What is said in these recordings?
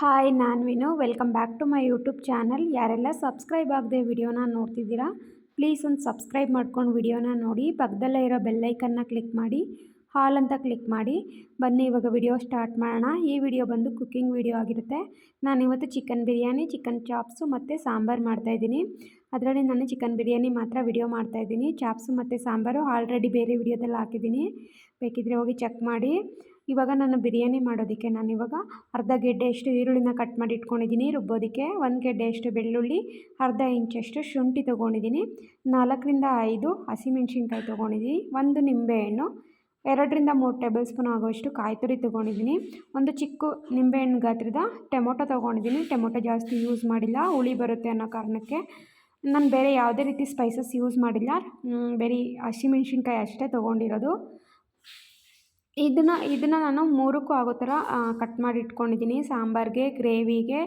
Hi ನಾನು Vinu. Welcome back to my YouTube channel ಯಾರೆಲ್ಲ subscribe ಆಗದೆ ವಿಡಿಯೋನ ನೋಡ್ತಿದ್ದೀರಾ ಪ್ಲೀಸ್ ಒಂದು ಸಬ್ಸ್ಕ್ರೈಬ್ ಮಾಡ್ಕೊಂಡು ವಿಡಿಯೋನ ನೋಡಿ. ಪಕ್ಕದಲ್ಲೇ ಇರೋ ಬೆಲ್ಲೈಕನ್ನ ಕ್ಲಿಕ್ ಮಾಡಿ ಹಾಲ್ ಅಂತ ಕ್ಲಿಕ್ ಮಾಡಿ. ಬನ್ನಿ, ಇವಾಗ ವಿಡಿಯೋ ಸ್ಟಾರ್ಟ್ ಮಾಡೋಣ. ಈ ವಿಡಿಯೋ ಬಂದು ಕುಕ್ಕಿಂಗ್ ವಿಡಿಯೋ ಆಗಿರುತ್ತೆ. ನಾನು ಇವತ್ತು ಚಿಕನ್ ಬಿರಿಯಾನಿ ಚಿಕನ್ ಚಾಪ್ಸು ಮತ್ತು ಸಾಂಬಾರು ಮಾಡ್ತಾಯಿದ್ದೀನಿ ಅದರಲ್ಲಿ ನಾನು ಚಿಕನ್ ಬಿರಿಯಾನಿ ಮಾತ್ರ ವಿಡಿಯೋ ಮಾಡ್ತಾಯಿದ್ದೀನಿ ಚಾಪ್ಸು ಮತ್ತು ಸಾಂಬಾರು ಆಲ್ರೆಡಿ ಬೇರೆ ವಿಡಿಯೋದಲ್ಲಿ ಹಾಕಿದ್ದೀನಿ. ಬೇಕಿದ್ರೆ ಹೋಗಿ ಚೆಕ್ ಮಾಡಿ. ಇವಾಗ ನಾನು ಬಿರಿಯಾನಿ ಮಾಡೋದಕ್ಕೆ ನಾನು ಇವಾಗ ಅರ್ಧ ಗೆಡ್ಡೆಯಷ್ಟು ಈರುಳ್ಳಿನ ಕಟ್ ಮಾಡಿ ಇಟ್ಕೊಂಡಿದ್ದೀನಿ ರುಬ್ಬೋದಕ್ಕೆ ಒಂದು ಗೆಡ್ಡೆಯಷ್ಟು ಬೆಳ್ಳುಳ್ಳಿ, ಅರ್ಧ ಇಂಚಷ್ಟು ಶುಂಠಿ ತೊಗೊಂಡಿದ್ದೀನಿ. ನಾಲ್ಕರಿಂದ ಐದು ಹಸಿಮೆಣ್ಸಿನ್ಕಾಯಿ ತೊಗೊಂಡಿದ್ದೀನಿ. ಒಂದು ನಿಂಬೆಹಣ್ಣು, ಎರಡರಿಂದ ಮೂರು ಟೇಬಲ್ ಸ್ಪೂನ್ ಆಗೋಷ್ಟು ಕಾಯಿ ತುರಿ ತೊಗೊಂಡಿದ್ದೀನಿ. ಒಂದು ಚಿಕ್ಕ ನಿಂಬೆಹಣ್ಣು ಗಾತ್ರದ ಟೊಮೊಟೊ ತೊಗೊಂಡಿದ್ದೀನಿ. ಟೊಮೊಟೊ ಜಾಸ್ತಿ ಯೂಸ್ ಮಾಡಿಲ್ಲ, ಹುಳಿ ಬರುತ್ತೆ ಅನ್ನೋ ಕಾರಣಕ್ಕೆ ನಾನು ಬೇರೆ ಯಾವುದೇ ರೀತಿ ಸ್ಪೈಸಸ್ ಯೂಸ್ ಮಾಡಿಲ್ಲ. ಬೇರೆ ಹಸಿಮೆಣ್ಸಿನ್ಕಾಯಿ ಅಷ್ಟೇ ತೊಗೊಂಡಿರೋದು. ಇದನ್ನು ಇದನ್ನು ನಾನು ಮೂರಕ್ಕೂ ಆಗೋ ಥರ ಕಟ್ ಮಾಡಿ ಇಟ್ಕೊಂಡಿದ್ದೀನಿ ಸಾಂಬಾರಿಗೆ, ಗ್ರೇವಿಗೆ,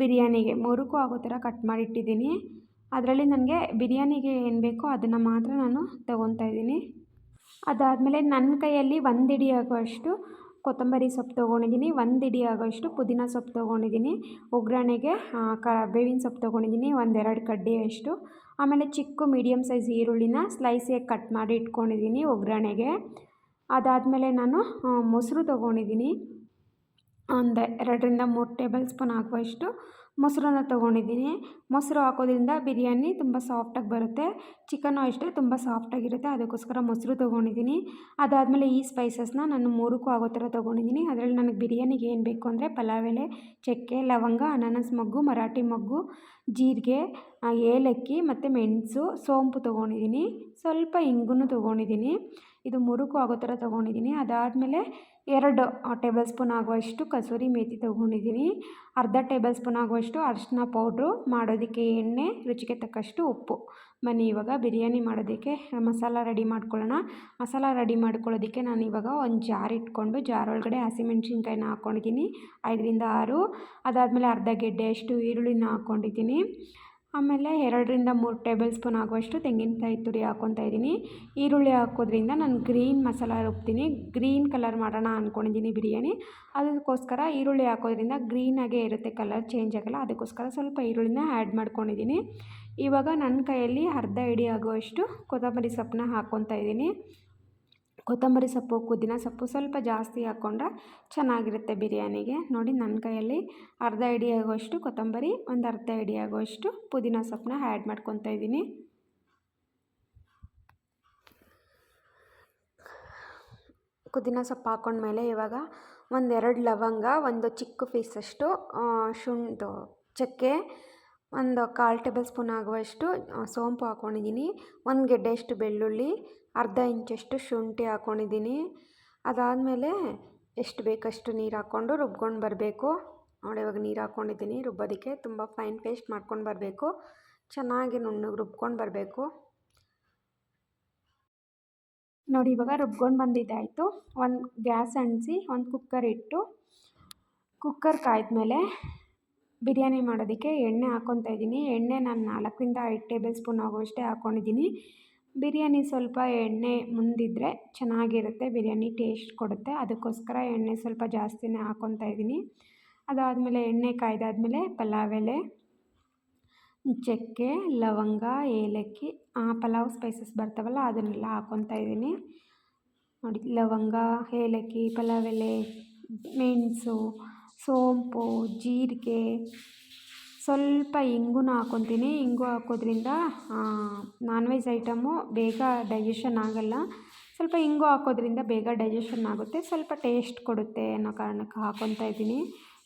ಬಿರಿಯಾನಿಗೆ ಮೂರಕ್ಕೂ ಆಗೋ ಥರ ಕಟ್ ಮಾಡಿ ಇಟ್ಟಿದ್ದೀನಿ ಅದರಲ್ಲಿ ನನಗೆ ಬಿರಿಯಾನಿಗೆ ಏನು ಬೇಕೋ ಅದನ್ನು ಮಾತ್ರ ನಾನು ತೊಗೊತಾ ಇದ್ದೀನಿ. ಅದಾದಮೇಲೆ ನನ್ನ ಕೈಯಲ್ಲಿ ಒಂದು ಇಡಿ ಆಗುವಷ್ಟು ಕೊತ್ತಂಬರಿ ಸೊಪ್ಪು ತೊಗೊಂಡಿದ್ದೀನಿ. ಒಂದು ಇಡಿ ಆಗೋಷ್ಟು ಪುದೀನ ಸೊಪ್ಪು ತೊಗೊಂಡಿದ್ದೀನಿ. ಒಗ್ಗರಣೆಗೆ ಕ, ಬೇವಿನ ಸೊಪ್ಪು ತೊಗೊಂಡಿದ್ದೀನಿ. ಒಂದೆರಡು ಕಡ್ಡಿಯಷ್ಟು ಆಮೇಲೆ ಚಿಕ್ಕ ಮೀಡಿಯಮ್ ಸೈಜ್ ಈರುಳ್ಳಿನ ಸ್ಲೈಸಿಯಾಗಿ ಕಟ್ ಮಾಡಿ ಇಟ್ಕೊಂಡಿದ್ದೀನಿ ಒಗ್ಗರಣೆಗೆ. ಅದಾದಮೇಲೆ ನಾನು ಮೊಸರು ತೊಗೊಂಡಿದ್ದೀನಿ. ಒಂದು, ಎರಡರಿಂದ ಮೂರು ಟೇಬಲ್ ಸ್ಪೂನ್ ಆಗುವಷ್ಟು ಮೊಸರನ್ನ ತೊಗೊಂಡಿದ್ದೀನಿ. ಮೊಸರು ಹಾಕೋದ್ರಿಂದ ಬಿರಿಯಾನಿ ತುಂಬ ಸಾಫ್ಟಾಗಿ ಬರುತ್ತೆ. ಚಿಕನ್ನು ಅಷ್ಟೇ ತುಂಬ ಸಾಫ್ಟಾಗಿರುತ್ತೆ ಅದಕ್ಕೋಸ್ಕರ ಮೊಸರು ತೊಗೊಂಡಿದ್ದೀನಿ. ಅದಾದಮೇಲೆ ಈ ಸ್ಪೈಸಸ್ನ ನಾನು ಮೂರಕ್ಕೂ ಆಗೋ ಥರ ತೊಗೊಂಡಿದ್ದೀನಿ. ಅದರಲ್ಲಿ ನನಗೆ ಬಿರಿಯಾನಿಗೆ ಏನು ಬೇಕು ಅಂದರೆ ಪಲಾವ್ ಎಲೆ, ಚಕ್ಕೆ, ಲವಂಗ, ಅನಾನಸ್ ಮೊಗ್ಗು, ಮರಾಠಿ ಮೊಗ್ಗು, ಜೀರಿಗೆ ಏಲಕ್ಕಿ ಮತ್ತು ಮೆಣಸು, ಸೋಂಪು ತೊಗೊಂಡಿದ್ದೀನಿ. ಸ್ವಲ್ಪ ಇಂಗು ತೊಗೊಂಡಿದ್ದೀನಿ. ಇದು ಮುರುಕು ಆಗೋ ಥರ ತೊಗೊಂಡಿದ್ದೀನಿ. ಅದಾದಮೇಲೆ ಎರಡು ಟೇಬಲ್ ಸ್ಪೂನ್ ಆಗುವಷ್ಟು ಕಸೂರಿ ಮೇಥಿ ತೊಗೊಂಡಿದ್ದೀನಿ. ಅರ್ಧ ಟೇಬಲ್ ಸ್ಪೂನ್ ಆಗುವಷ್ಟು ಅರಿಶಿನ ಪೌಡ್ರು ಮಾಡೋದಕ್ಕೆ ಎಣ್ಣೆ, ರುಚಿಗೆ ತಕ್ಕಷ್ಟು ಉಪ್ಪು. ಬನ್ನಿ, ಇವಾಗ ಬಿರಿಯಾನಿ ಮಾಡೋದಕ್ಕೆ ಮಸಾಲ ರೆಡಿ ಮಾಡ್ಕೊಳ್ಳೋಣ. ಮಸಾಲ ರೆಡಿ ಮಾಡ್ಕೊಳ್ಳೋದಕ್ಕೆ ನಾನು ಇವಾಗ ಒಂದು ಜಾರ್ ಇಟ್ಕೊಂಡು ಜಾರ್ ಒಳಗಡೆ ಹಸಿಮೆಣ್ಸಿನ್ಕಾಯಿನ ಹಾಕ್ಕೊಂಡಿದ್ದೀನಿ ಐದರಿಂದ ಆರು. ಅದಾದಮೇಲೆ ಅರ್ಧ ಗೆಡ್ಡೆಯಷ್ಟು ಈರುಳ್ಳಿನ ಹಾಕ್ಕೊಂಡಿದ್ದೀನಿ ಆಮೇಲೆ ಎರಡರಿಂದ ಮೂರು ಟೇಬಲ್ ಸ್ಪೂನ್ ಆಗುವಷ್ಟು ತೆಂಗಿನಕಾಯಿ ತುರಿ ಹಾಕ್ಕೊತಾ ಇದ್ದೀನಿ. ಈರುಳ್ಳಿ ಹಾಕೋದ್ರಿಂದ ನಾನು ಗ್ರೀನ್ ಮಸಾಲ ರುಬ್ತೀನಿ. ಗ್ರೀನ್ ಕಲರ್ ಮಾಡೋಣ ಅಂದ್ಕೊಂಡಿದ್ದೀನಿ ಬಿರಿಯಾನಿ. ಅದಕ್ಕೋಸ್ಕರ ಈರುಳ್ಳಿ ಹಾಕೋದ್ರಿಂದ ಗ್ರೀನಾಗೇ ಇರುತ್ತೆ ಕಲರ್ ಚೇಂಜ್ ಆಗೋಲ್ಲ. ಅದಕ್ಕೋಸ್ಕರ ಸ್ವಲ್ಪ ಈರುಳ್ಳಿನ ಆ್ಯಡ್ ಮಾಡ್ಕೊಂಡಿದ್ದೀನಿ. ಇವಾಗ ನನ್ನ ಕೈಯಲ್ಲಿ ಅರ್ಧ ಇಡಿ ಆಗುವಷ್ಟು ಕೊತ್ತಂಬರಿ ಸೊಪ್ಪನ್ನ ಹಾಕ್ಕೊತಾ ಇದ್ದೀನಿ. ಕೊತ್ತಂಬರಿ ಸೊಪ್ಪು, ಪುದೀನ ಸೊಪ್ಪು ಸ್ವಲ್ಪ ಜಾಸ್ತಿ ಹಾಕ್ಕೊಂಡ್ರೆ ಚೆನ್ನಾಗಿರುತ್ತೆ ಬಿರಿಯಾನಿಗೆ. ನೋಡಿ ನನ್ನ ಕೈಯಲ್ಲಿ ಅರ್ಧ ಇಡಿ ಆಗುವಷ್ಟು ಕೊತ್ತಂಬರಿ, ಒಂದು ಅರ್ಧ ಇಡಿ ಆಗುವಷ್ಟು ಪುದೀನ ಸೊಪ್ಪನ್ನ ಆ್ಯಡ್ ಮಾಡ್ಕೊತಾ ಇದ್ದೀನಿ. ಪುದೀನ ಸೊಪ್ಪು ಹಾಕ್ಕೊಂಡ್ಮೇಲೆ ಇವಾಗ ಒಂದೆರಡು ಲವಂಗ, ಒಂದು ಚಿಕ್ಕ ಪೀಸಷ್ಟು ಶುಂಠಿ, ಚಕ್ಕೆ, ಒಂದು ಕಾಲು ಟೇಬಲ್ ಸ್ಪೂನ್ ಆಗುವಷ್ಟು ಸೋಂಪು ಹಾಕ್ಕೊಂಡಿದ್ದೀನಿ ಒಂದು ಗೆಡ್ಡೆಯಷ್ಟು ಬೆಳ್ಳುಳ್ಳಿ ಅರ್ಧ ಇಂಚಷ್ಟು ಶುಂಠಿ ಹಾಕ್ಕೊಂಡಿದ್ದೀನಿ ಅದಾದಮೇಲೆ ಎಷ್ಟು ಬೇಕಷ್ಟು ನೀರು ಹಾಕ್ಕೊಂಡು ರುಬ್ಕೊಂಡು ಬರಬೇಕು. ನೋಡಿ, ಇವಾಗ ನೀರು ಹಾಕ್ಕೊಂಡಿದ್ದೀನಿ ರುಬ್ಬೋದಕ್ಕೆ ತುಂಬ ಫೈನ್ ಪೇಸ್ಟ್ ಮಾಡ್ಕೊಂಡು ಬರಬೇಕು. ಚೆನ್ನಾಗಿ ನುಣ್ಣಗೆ ರುಬ್ಕೊಂಡು ಬರಬೇಕು. ನೋಡಿ, ಇವಾಗ ರುಬ್ಕೊಂಡು ಬಂದಿದ್ದಾಯಿತು ಒಂದು ಗ್ಯಾಸ್ ಅಂಟಿಸಿ, ಒಂದು ಕುಕ್ಕರ್ ಇಟ್ಟು ಕುಕ್ಕರ್ ಕಾಯ್ದಮೇಲೆ ಬಿರಿಯಾನಿ ಮಾಡೋದಕ್ಕೆ ಎಣ್ಣೆ ಹಾಕ್ಕೊತಾ ಇದ್ದೀನಿ. ಎಣ್ಣೆ ನಾನು ನಾಲ್ಕರಿಂದ ಐದು ಟೇಬಲ್ ಸ್ಪೂನ್ ಆಗುವಷ್ಟೇ ಹಾಕ್ಕೊಂಡಿದ್ದೀನಿ ಬಿರಿಯಾನಿ ಸ್ವಲ್ಪ ಎಣ್ಣೆ ಮುಂದಿದ್ದರೆ ಚೆನ್ನಾಗಿರುತ್ತೆ, ಬಿರಿಯಾನಿ ಟೇಸ್ಟ್ ಕೊಡುತ್ತೆ. ಅದಕ್ಕೋಸ್ಕರ ಎಣ್ಣೆ ಸ್ವಲ್ಪ ಜಾಸ್ತಿನೇ ಹಾಕ್ಕೊತಾ ಇದ್ದೀನಿ. ಅದಾದಮೇಲೆ ಎಣ್ಣೆ ಕಾಯ್ದಾದ್ಮೇಲೆ ಪಲಾವ್ ಎಲೆ, ಚಕ್ಕೆ, ಲವಂಗ, ಏಲಕ್ಕಿ, ಆ ಪಲಾವ್ ಸ್ಪೈಸಸ್ ಬರ್ತಾವಲ್ಲ ಅದನ್ನೆಲ್ಲ ಹಾಕ್ಕೊತಾ ಇದ್ದೀನಿ. ನೋಡಿ, ಲವಂಗ, ಏಲಕ್ಕಿ, ಪಲಾವ್ ಎಲೆ, ಮೆಣಸು, ಸೋಂಪು, ಜೀರಿಗೆ ಸ್ವಲ್ಪ ಇಂಗು ಹಾಕೊತೀನಿ. ಇಂಗು ಹಾಕೋದ್ರಿಂದ ನಾನ್ ವೆಜ್ ಐಟಮು ಬೇಗ ಡೈಜೆಷನ್ ಆಗೋಲ್ಲ. ಸ್ವಲ್ಪ ಇಂಗು ಹಾಕೋದ್ರಿಂದ ಬೇಗ ಡೈಜೆಷನ್ ಆಗುತ್ತೆ. ಸ್ವಲ್ಪ ಟೇಸ್ಟ್ ಕೊಡುತ್ತೆ ಅನ್ನೋ ಕಾರಣಕ್ಕೆ ಹಾಕೊತಾ ಇದ್ದೀನಿ.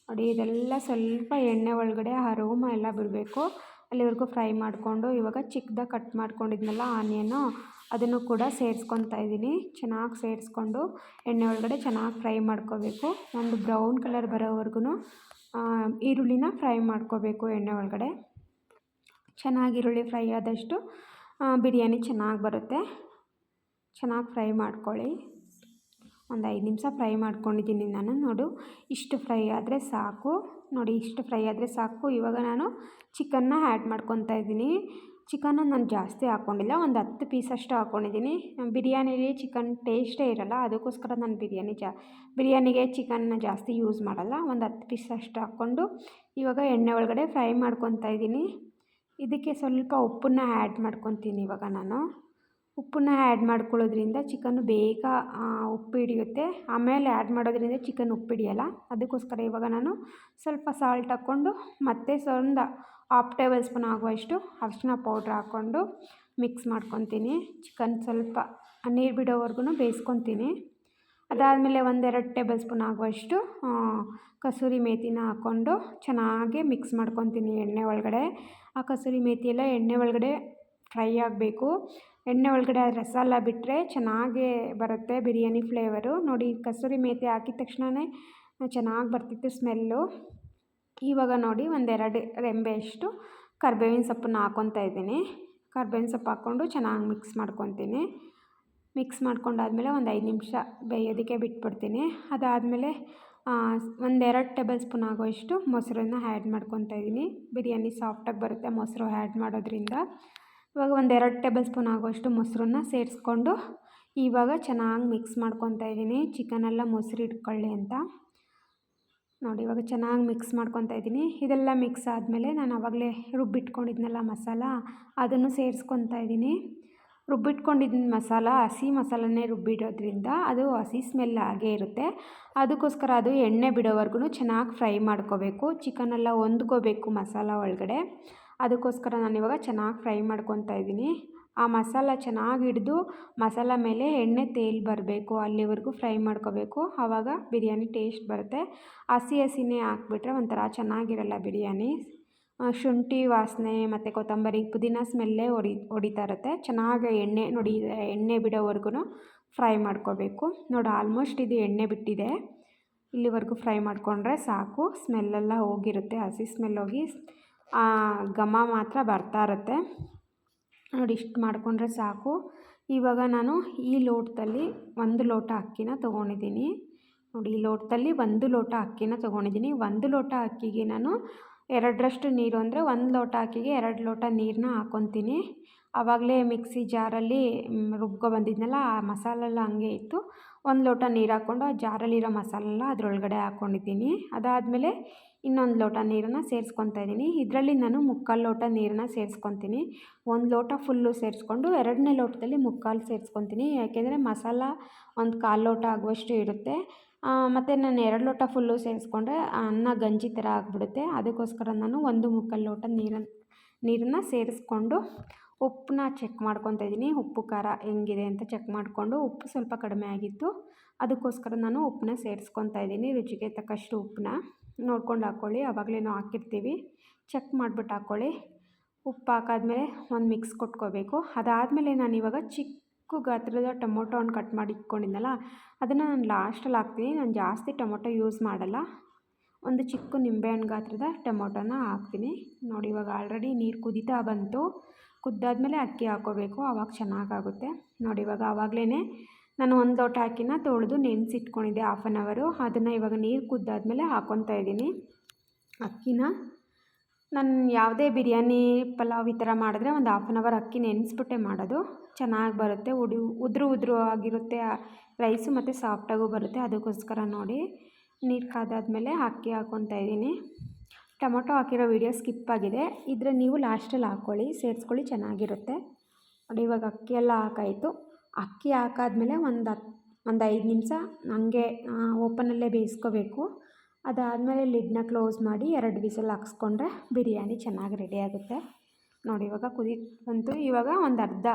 ನೋಡಿ, ಇದೆಲ್ಲ ಸ್ವಲ್ಪ ಎಣ್ಣೆ ಒಳಗಡೆ ಆ ರೋಮ ಎಲ್ಲ ಬಿಡಬೇಕು. ಅಲ್ಲಿವರೆಗೂ ಫ್ರೈ ಮಾಡಿಕೊಂಡು, ಇವಾಗ ಚಿಕ್ಕದಾಗಿ ಕಟ್ ಮಾಡ್ಕೊಂಡಿದ್ನಲ್ಲ ಆನಿಯನ್ನು ಅದನ್ನು ಕೂಡ ಸೇರಿಸ್ಕೊತಾ ಇದ್ದೀನಿ. ಚೆನ್ನಾಗಿ ಸೇರಿಸ್ಕೊಂಡು, ಎಣ್ಣೆ ಒಳಗಡೆ ಚೆನ್ನಾಗಿ ಫ್ರೈ ಮಾಡ್ಕೋಬೇಕು. ಒಂದು ಬ್ರೌನ್ ಕಲರ್ ಬರೋವರೆಗೂ ಈರುಳ್ಳಿನ ಫ್ರೈ ಮಾಡ್ಕೋಬೇಕು ಎಣ್ಣೆ ಒಳಗಡೆ. ಚೆನ್ನಾಗಿ ಈರುಳ್ಳಿ ಫ್ರೈ ಆದಷ್ಟು ಬಿರಿಯಾನಿ ಚೆನ್ನಾಗಿ ಬರುತ್ತೆ. ಚೆನ್ನಾಗಿ ಫ್ರೈ ಮಾಡ್ಕೊಳ್ಳಿ. ಒಂದು ಐದು ನಿಮಿಷ ಫ್ರೈ ಮಾಡ್ಕೊಂಡಿದ್ದೀನಿ ನಾನು, ನೋಡು. ಇಷ್ಟು ಫ್ರೈ ಆದರೆ ಸಾಕು. ನೋಡಿ, ಇಷ್ಟು ಫ್ರೈ ಆದರೆ ಸಾಕು. ಇವಾಗ ನಾನು ಚಿಕನ್ನ ಆ್ಯಡ್ ಮಾಡ್ಕೊತಾ ಇದ್ದೀನಿ. ಚಿಕನ್ನು ನಾನು ಜಾಸ್ತಿ ಹಾಕ್ಕೊಂಡಿಲ್ಲ, ಒಂದು ಹತ್ತು ಪೀಸ್ ಅಷ್ಟು ಹಾಕ್ಕೊಂಡಿದ್ದೀನಿ. ಬಿರಿಯಾನಿಲಿ ಚಿಕನ್ ಟೇಸ್ಟೇ ಇರಲ್ಲ, ಅದಕ್ಕೋಸ್ಕರ ನಾನು ಬಿರಿಯಾನಿ ಜಾ, ಬಿರಿಯಾನಿಗೆ ಚಿಕನ್ನ ಜಾಸ್ತಿ ಯೂಸ್ ಮಾಡೋಲ್ಲ, ಒಂದು ಹತ್ತು ಪೀಸ್ ಅಷ್ಟು ಹಾಕ್ಕೊಂಡು ಇವಾಗ ಎಣ್ಣೆ ಒಳಗಡೆ ಫ್ರೈ ಮಾಡ್ಕೊತಾ ಇದ್ದೀನಿ. ಇದಕ್ಕೆ ಸ್ವಲ್ಪ ಉಪ್ಪನ್ನ ಆ್ಯಡ್ ಮಾಡ್ಕೊತೀನಿ ಇವಾಗ ನಾನು. ಉಪ್ಪನ್ನ ಆ್ಯಡ್ ಮಾಡ್ಕೊಳ್ಳೋದ್ರಿಂದ ಚಿಕನ್ನು ಬೇಗ ಉಪ್ಪು ಹಿಡಿಯುತ್ತೆ. ಆಮೇಲೆ ಆ್ಯಡ್ ಮಾಡೋದ್ರಿಂದ ಚಿಕನ್ ಉಪ್ಪು ಹಿಡಿಯಲ್ಲ? ಅದಕ್ಕೋಸ್ಕರ ಇವಾಗ ನಾನು ಸ್ವಲ್ಪ ಸಾಲ್ಟ್ ಹಾಕ್ಕೊಂಡು, ಮತ್ತೆ ಒಂದು ಹಾಫ್ ಟೇಬಲ್ ಸ್ಪೂನ್ ಆಗುವಷ್ಟು ಅರಿಶಿನ ಪೌಡ್ರ್ ಹಾಕ್ಕೊಂಡು ಮಿಕ್ಸ್ ಮಾಡ್ಕೊತೀನಿ. ಚಿಕನ್ ಸ್ವಲ್ಪ ನೀರು ಬಿಡೋವರೆಗೂ ಬೇಯಿಸ್ಕೊತೀನಿ. ಅದಾದಮೇಲೆ ಒಂದೆರಡು ಟೇಬಲ್ ಸ್ಪೂನ್ ಆಗುವಷ್ಟು ಕಸೂರಿ ಮೇಥಿನ ಹಾಕ್ಕೊಂಡು ಚೆನ್ನಾಗಿ ಮಿಕ್ಸ್ ಮಾಡ್ಕೊತೀನಿ ಎಣ್ಣೆ ಒಳಗಡೆ. ಆ ಕಸೂರಿ ಮೇಥಿ ಎಲ್ಲ ಎಣ್ಣೆ ಒಳಗಡೆ ಫ್ರೈ ಆಗಬೇಕು. ಎಣ್ಣೆ ಒಳಗಡೆ ರಸ ಎಲ್ಲ ಬಿಟ್ಟರೆ ಚೆನ್ನಾಗೇ ಬರುತ್ತೆ ಬಿರಿಯಾನಿ ಫ್ಲೇವರು ನೋಡಿ ಕಸೂರಿ ಮೇಥಿ ಹಾಕಿದ ತಕ್ಷಣವೇ ಚೆನ್ನಾಗಿ ಬರ್ತಿತ್ತು ಸ್ಮೆಲ್ಲು ಇವಾಗ ನೋಡಿ ಒಂದೆರಡು ರೆಂಬೆಯಷ್ಟು ಕರ್ಬೇವಿನ ಸೊಪ್ಪನ್ನು ಹಾಕ್ಕೊತಾ ಇದ್ದೀನಿ. ಕರ್ಬೇವಿನ ಸೊಪ್ಪು ಹಾಕ್ಕೊಂಡು ಚೆನ್ನಾಗಿ ಮಿಕ್ಸ್ ಮಾಡ್ಕೊತೀನಿ. ಮಿಕ್ಸ್ ಮಾಡ್ಕೊಂಡಾದ್ಮೇಲೆ ಒಂದು ಐದು ನಿಮಿಷ ಬೇಯೋದಕ್ಕೆ ಬಿಟ್ಬಿಡ್ತೀನಿ. ಅದಾದಮೇಲೆ ಒಂದೆರಡು ಟೇಬಲ್ ಸ್ಪೂನ್ ಆಗೋಷ್ಟು ಮೊಸರನ್ನ ಆ್ಯಡ್ ಮಾಡ್ಕೊತಾ ಇದ್ದೀನಿ. ಬಿರಿಯಾನಿ ಸಾಫ್ಟಾಗಿ ಬರುತ್ತೆ ಮೊಸರು ಆ್ಯಡ್ ಮಾಡೋದ್ರಿಂದ. ಇವಾಗ ಒಂದು ಎರಡು ಟೇಬಲ್ ಸ್ಪೂನ್ ಆಗೋಷ್ಟು ಮೊಸರನ್ನ ಸೇರಿಸ್ಕೊಂಡು ಇವಾಗ ಚೆನ್ನಾಗಿ ಮಿಕ್ಸ್ ಮಾಡ್ಕೊತಾ ಇದ್ದೀನಿ. ಚಿಕನೆಲ್ಲ ಮೊಸರು ಇಟ್ಕೊಳ್ಳಿ ಅಂತ. ನೋಡಿ, ಇವಾಗ ಚೆನ್ನಾಗಿ ಮಿಕ್ಸ್ ಮಾಡ್ಕೊತಾ ಇದ್ದೀನಿ. ಇದೆಲ್ಲ ಮಿಕ್ಸ್ ಆದಮೇಲೆ ನಾನು ಆವಾಗಲೇ ರುಬ್ಬಿಟ್ಕೊಂಡಿದ್ನಲ್ಲ ಮಸಾಲ, ಅದನ್ನು ಸೇರಿಸ್ಕೊತಾ ಇದ್ದೀನಿ. ರುಬ್ಬಿಟ್ಕೊಂಡಿದ್ದ ಮಸಾಲ, ಹಸಿ ಮಸಾಲನೇ ರುಬ್ಬಿಡೋದ್ರಿಂದ ಅದು ಹಸಿ ಸ್ಮೆಲ್ ಆಗೇ ಇರುತ್ತೆ. ಅದಕ್ಕೋಸ್ಕರ ಅದು ಎಣ್ಣೆ ಬಿಡೋವರೆಗೂ ಚೆನ್ನಾಗಿ ಫ್ರೈ ಮಾಡ್ಕೋಬೇಕು. ಚಿಕನೆಲ್ಲ ಹೊಂದ್ಕೋಬೇಕು ಮಸಾಲ ಒಳಗಡೆ. ಅದಕ್ಕೋಸ್ಕರ ನಾನಿವಾಗ ಚೆನ್ನಾಗಿ ಫ್ರೈ ಮಾಡ್ಕೊತಾ ಇದ್ದೀನಿ. ಆ ಮಸಾಲ ಚೆನ್ನಾಗಿ ಹಿಡಿದು ಮಸಾಲ ಮೇಲೆ ಎಣ್ಣೆ ತೇಲಿ ಬರಬೇಕು, ಅಲ್ಲಿವರೆಗೂ ಫ್ರೈ ಮಾಡ್ಕೋಬೇಕು. ಆವಾಗ ಬಿರಿಯಾನಿ ಟೇಸ್ಟ್ ಬರುತ್ತೆ. ಹಸಿ ಹಸಿನೇ ಹಾಕ್ಬಿಟ್ರೆ ಒಂಥರ ಚೆನ್ನಾಗಿರಲ್ಲ ಬಿರಿಯಾನಿ. ಶುಂಠಿ ವಾಸನೆ ಮತ್ತು ಕೊತ್ತಂಬರಿ ಪುದೀನ ಸ್ಮೆಲ್ಲೇ ಹೊಡಿ, ಹೊಡಿತಾ ಇರುತ್ತೆ. ಚೆನ್ನಾಗಿ ಎಣ್ಣೆ ನೋಡಿ, ಎಣ್ಣೆ ಬಿಡೋವರೆಗೂ ಫ್ರೈ ಮಾಡ್ಕೋಬೇಕು. ನೋಡಿ, ಆಲ್ಮೋಸ್ಟ್ ಇದು ಎಣ್ಣೆ ಬಿಟ್ಟಿದೆ. ಇಲ್ಲಿವರೆಗೂ ಫ್ರೈ ಮಾಡಿಕೊಂಡ್ರೆ ಸಾಕು. ಸ್ಮೆಲ್ಲೆಲ್ಲ ಹೋಗಿರುತ್ತೆ. ಹಸಿ ಸ್ಮೆಲ್ ಹೋಗಿ ಘಮ ಮಾತ್ರ ಬರ್ತಾ ಇರುತ್ತೆ. ನೋಡಿ, ಇಷ್ಟು ಮಾಡಿಕೊಂಡ್ರೆ ಸಾಕು. ಇವಾಗ ನಾನು ಈ ಲೋಟದಲ್ಲಿ ಒಂದು ಲೋಟ ಅಕ್ಕಿನ ತೊಗೊಂಡಿದ್ದೀನಿ. ನೋಡಿ, ಈ ಲೋಟದಲ್ಲಿ ಒಂದು ಲೋಟ ಅಕ್ಕಿನ ತೊಗೊಂಡಿದ್ದೀನಿ. ಒಂದು ಲೋಟ ಅಕ್ಕಿಗೆ ನಾನು ಎರಡರಷ್ಟು ನೀರು ಅಂದರೆ ಒಂದು ಲೋಟ ಅಕ್ಕಿಗೆ ಎರಡು ಲೋಟ ನೀರನ್ನ ಹಾಕ್ಕೊತೀನಿ ಆವಾಗಲೇ ಮಿಕ್ಸಿ ಜಾರಲ್ಲಿ ರುಬ್ಕೊ ಬಂದಿದ್ನಲ್ಲ, ಆ ಮಸಾಲೆಲ್ಲ ಹಂಗೆ ಇತ್ತು. ಒಂದು ಲೋಟ ನೀರು ಹಾಕ್ಕೊಂಡು ಆ ಜಾರಲ್ಲಿರೋ ಮಸಾಲೆಲ್ಲ ಅದರೊಳಗಡೆ ಹಾಕ್ಕೊಂಡಿದ್ದೀನಿ ಅದಾದಮೇಲೆ ಇನ್ನೊಂದು ಲೋಟ ನೀರನ್ನು ಸೇರಿಸ್ಕೊತಾ ಇದ್ದೀನಿ. ಇದರಲ್ಲಿ ನಾನು ಮುಕ್ಕಾಲು ಲೋಟ ನೀರನ್ನ ಸೇರಿಸ್ಕೊತೀನಿ. ಒಂದು ಲೋಟ ಫುಲ್ಲು ಸೇರಿಸ್ಕೊಂಡು ಎರಡನೇ ಲೋಟದಲ್ಲಿ ಮುಕ್ಕಾಲು ಸೇರಿಸ್ಕೊತೀನಿ. ಯಾಕೆಂದರೆ ಮಸಾಲ ಒಂದು ಕಾಲು ಲೋಟ ಆಗುವಷ್ಟು ಇರುತ್ತೆ. ಮತ್ತು ನಾನು ಎರಡು ಲೋಟ ಫುಲ್ಲು ಸೇರಿಸ್ಕೊಂಡ್ರೆ ಅನ್ನ ಗಂಜಿ ಥರ ಆಗಿಬಿಡುತ್ತೆ. ಅದಕ್ಕೋಸ್ಕರ ನಾನು ಒಂದು ಮುಕ್ಕಾಲು ಲೋಟ ನೀರನ್ನು ನೀರನ್ನು ಸೇರಿಸ್ಕೊಂಡು ಉಪ್ಪನ್ನ ಚೆಕ್ ಮಾಡ್ಕೊತಾ ಇದ್ದೀನಿ. ಉಪ್ಪು ಖಾರ ಹೆಂಗಿದೆ ಅಂತ ಚೆಕ್ ಮಾಡಿಕೊಂಡು ಉಪ್ಪು ಸ್ವಲ್ಪ ಕಡಿಮೆ ಆಗಿತ್ತು. ಅದಕ್ಕೋಸ್ಕರ ನಾನು ಉಪ್ಪನ್ನ ಸೇರಿಸ್ಕೊತಾ ಇದ್ದೀನಿ. ರುಚಿಗೆ ತಕ್ಕಷ್ಟು ಉಪ್ಪನ್ನ. ನೋಡ್ಕೊಂಡು ಹಾಕ್ಕೊಳ್ಳಿ ಆವಾಗಲೇ ನಾವು ಹಾಕಿರ್ತೀವಿ. ಚೆಕ್ ಮಾಡಿಬಿಟ್ಟು ಹಾಕ್ಕೊಳ್ಳಿ ಉಪ್ಪು ಹಾಕಾದ್ಮೇಲೆ ಒಂದು ಮಿಕ್ಸ್ ಕೊಟ್ಕೋಬೇಕು. ಅದಾದಮೇಲೆ ನಾನು ಇವಾಗ ಚಿಕ್ಕ ಗಾತ್ರದ ಟೊಮೊಟೊ ಕಟ್ ಮಾಡಿ ಇಟ್ಕೊಂಡಿದ್ನಲ್ಲ, ಅದನ್ನು ನಾನು ಲಾಸ್ಟಲ್ಲಿ ಹಾಕ್ತೀನಿ. ನಾನು ಜಾಸ್ತಿ ಟೊಮೊಟೊ ಯೂಸ್ ಮಾಡಲ್ಲ. ಒಂದು ಚಿಕ್ಕ ನಿಂಬೆಹಣ್ಣು ಗಾತ್ರದ ಟೊಮೊಟೊನ ಹಾಕ್ತೀನಿ. ನೋಡಿ, ಇವಾಗ ಆಲ್ರೆಡಿ ನೀರು ಕುದೀತಾ ಬಂತು. ಕುದ್ದಾದ್ಮೇಲೆ ಅಕ್ಕಿ ಹಾಕ್ಕೋಬೇಕು ಆವಾಗ ಚೆನ್ನಾಗಾಗುತ್ತೆ. ನೋಡಿ, ಇವಾಗ ಆವಾಗಲೇ ನಾನು ಒಂದು ಲೋಟ ಅಕ್ಕಿನ ತೊಳೆದು ನೆನೆಸಿಟ್ಕೊಂಡಿದ್ದೆ ಹಾಫ್ ಆನ್ ಅವರು ಅದನ್ನು ಇವಾಗ ನೀರು ಕುದ್ದಾದಮೇಲೆ ಹಾಕ್ಕೊತಾ ಇದ್ದೀನಿ. ಅಕ್ಕಿನ ನಾನು ಯಾವುದೇ ಬಿರಿಯಾನಿ, ಪಲಾವ್ ಈ ಥರ ಮಾಡಿದ್ರೆ ಒಂದು ಹಾಫ್ ಆನ್ ಅವರ್ ಅಕ್ಕಿ ನೆನೆಸ್ಬಿಟ್ಟೆ ಮಾಡೋದು. ಚೆನ್ನಾಗಿ ಬರುತ್ತೆ, ಉಡಿ, ಉದುರು ಉದುರು ಆಗಿರುತ್ತೆ ರೈಸು ಮತ್ತು ಸಾಫ್ಟಾಗೂ ಬರುತ್ತೆ. ಅದಕ್ಕೋಸ್ಕರ ನೋಡಿ. ನೀರು ಕಾದಾದಮೇಲೆ ಅಕ್ಕಿ ಹಾಕ್ಕೊತಾ ಇದ್ದೀನಿ. ಟೊಮೊಟೊ ಹಾಕಿರೋ ವೀಡಿಯೋ ಸ್ಕಿಪ್ ಆಗಿದೆ. ಇದ್ರೆ ನೀವು ಲಾಸ್ಟಲ್ಲಿ ಹಾಕ್ಕೊಳ್ಳಿ ಸೇರಿಸ್ಕೊಳ್ಳಿ, ಚೆನ್ನಾಗಿರುತ್ತೆ. ನೋಡಿ ಇವಾಗ ಅಕ್ಕಿ ಎಲ್ಲ ಹಾಕಾಯಿತು. ಅಕ್ಕಿ ಹಾಕಾದ್ಮೇಲೆ ಒಂದು ಹತ್ತು ಒಂದು ಐದು ನಿಮಿಷ ಹಂಗೆ ಓಪನಲ್ಲೇ ಬೇಯಿಸ್ಕೋಬೇಕು. ಅದಾದಮೇಲೆ ಲಿಡ್ನ ಕ್ಲೋಸ್ ಮಾಡಿ ಎರಡು ವಿಸಲ್ ಹಾಕ್ಸ್ಕೊಂಡ್ರೆ ಬಿರಿಯಾನಿ ಚೆನ್ನಾಗಿ ರೆಡಿ ಆಗುತ್ತೆ. ನೋಡಿ, ಇವಾಗ ಕುದಿ, ಬಂತು. ಇವಾಗ ಒಂದು ಅರ್ಧ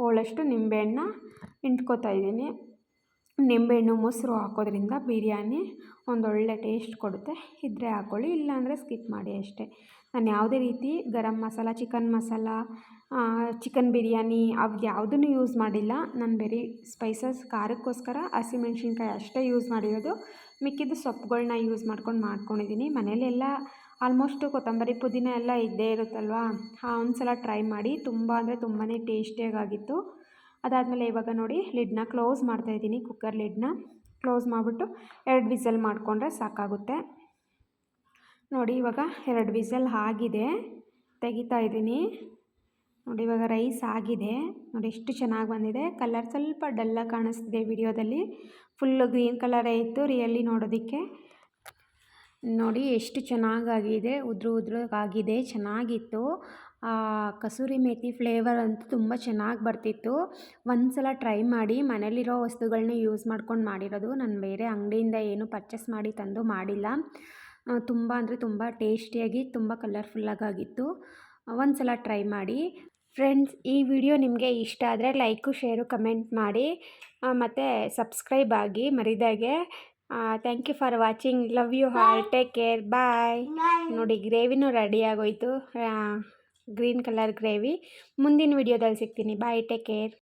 ಹೋಳಷ್ಟು ನಿಂಬೆಹಣ್ಣ ಹಿಂಡ್ಕೊತಾ ಇದ್ದೀನಿ. ನಿಂಬೆಹಣ್ಣು ಮೊಸರು ಹಾಕೋದ್ರಿಂದ ಬಿರಿಯಾನಿ ಒಂದೊಳ್ಳೆ ಟೇಸ್ಟ್ ಕೊಡುತ್ತೆ. ಇದ್ದರೆ ಹಾಕ್ಕೊಳ್ಳಿ ಇಲ್ಲಾಂದರೆ ಸ್ಕಿಪ್ ಮಾಡಿ ಅಷ್ಟೇ. ನಾನು ಯಾವುದೇ ರೀತಿ ಗರಂ ಮಸಾಲ ಚಿಕನ್ ಮಸಾಲ ಚಿಕನ್ ಬಿರಿಯಾನಿ ಅವು ಯಾವುದನ್ನು ಯೂಸ್ ಮಾಡಿಲ್ಲ. ನಾನು ಬರೀ ಸ್ಪೈಸಸ್ ಖಾರಕ್ಕೋಸ್ಕರ ಹಸಿಮೆಣ್ಸಿನ್ಕಾಯಿ ಅಷ್ಟೇ ಯೂಸ್ ಮಾಡಿರೋದು. ಮಿಕ್ಕಿದ್ದು ಸೊಪ್ಪುಗಳನ್ನ ಯೂಸ್ ಮಾಡ್ಕೊಂಡು ಮಾಡ್ಕೊಂಡಿದ್ದೀನಿ ಮನೇಲೆಲ್ಲ ಆಲ್ಮೋಸ್ಟು ಕೊತ್ತಂಬರಿ ಪುದೀನ ಎಲ್ಲ ಇದ್ದೇ ಇರುತ್ತಲ್ವಾ? ಒಂದು ಸಲ ಟ್ರೈ ಮಾಡಿ. ತುಂಬ ಅಂದರೆ ತುಂಬಾ ಟೇಸ್ಟಿಯಾಗಿತ್ತು ಅದಾದಮೇಲೆ ಇವಾಗ ನೋಡಿ ಲಿಡ್ನ ಕ್ಲೋಸ್ ಮಾಡ್ತಾಯಿದ್ದೀನಿ ಕುಕ್ಕರ್ ಲಿಡ್ನ ಕ್ಲೋಸ್ ಮಾಡಿಬಿಟ್ಟು ಎರಡು ವಿಸಲ್ ಮಾಡಿಕೊಂಡ್ರೆ ಸಾಕಾಗುತ್ತೆ. ನೋಡಿ, ಇವಾಗ ಎರಡು ವಿಸಲ್ ಆಗಿದೆ. ತೆಗಿತಾ ಇದ್ದೀನಿ. ನೋಡಿ, ಇವಾಗ ರೈಸ್ ಆಗಿದೆ. ನೋಡಿ, ಎಷ್ಟು ಚೆನ್ನಾಗಿ ಬಂದಿದೆ. ಕಲರ್ ಸ್ವಲ್ಪ ಡಲ್ಲಾಗಿ ಕಾಣಿಸ್ತಿದೆ ವಿಡಿಯೋದಲ್ಲಿ. ಫುಲ್ಲು ಗ್ರೀನ್ ಕಲರೇ ಇತ್ತು. ರಿಯಲ್ಲಿ ನೋಡೋದಕ್ಕೆ. ನೋಡಿ, ಎಷ್ಟು ಚೆನ್ನಾಗಾಗಿದೆ. ಉದ್ರು ಉದ್ರಾಗಿದೆ. ಚೆನ್ನಾಗಿತ್ತು. ಕಸೂರಿ ಮೇಥಿ ಫ್ಲೇವರ್ ಅಂತೂ ತುಂಬ ಚೆನ್ನಾಗಿ ಬರ್ತಿತ್ತು. ಒಂದು ಸಲ ಟ್ರೈ ಮಾಡಿ. ಮನೇಲಿರೋ ವಸ್ತುಗಳನ್ನೇ ಯೂಸ್ ಮಾಡ್ಕೊಂಡು ಮಾಡಿರೋದು. ನಾನು ಬೇರೆ ಅಂಗಡಿಯಿಂದ ಏನು ಪರ್ಚೇಸ್ ಮಾಡಿ ತಂದು ಮಾಡಿಲ್ಲ. ತುಂಬ ಅಂದರೆ ತುಂಬ ಟೇಸ್ಟಿಯಾಗಿ ತುಂಬ ಕಲರ್ಫುಲ್ಲಾಗಿತ್ತು ಒಂದು ಸಲ ಟ್ರೈ ಮಾಡಿ. ಫ್ರೆಂಡ್ಸ್ ಈ ವಿಡಿಯೋ ನಿಮಗೆ ಇಷ್ಟ ಆದರೆ ಲೈಕು ಶೇರು ಕಮೆಂಟ್ ಮಾಡಿ. ಮತ್ತು ಸಬ್ಸ್ಕ್ರೈಬ್ ಆಗಿ ಮರಿದಾಗೆ. Thank you for watching love you all take care bye ನೋಡಿ ಗ್ರೇವಿನೂ ರೆಡಿ ಆಗೋಯ್ತು. ಗ್ರೀನ್ ಕಲರ್ ಗ್ರೇವಿ ಮುಂದಿನ ವಿಡಿಯೋದಲ್ಲಿ ಸಿಗ್ತೀನಿ. Bye take care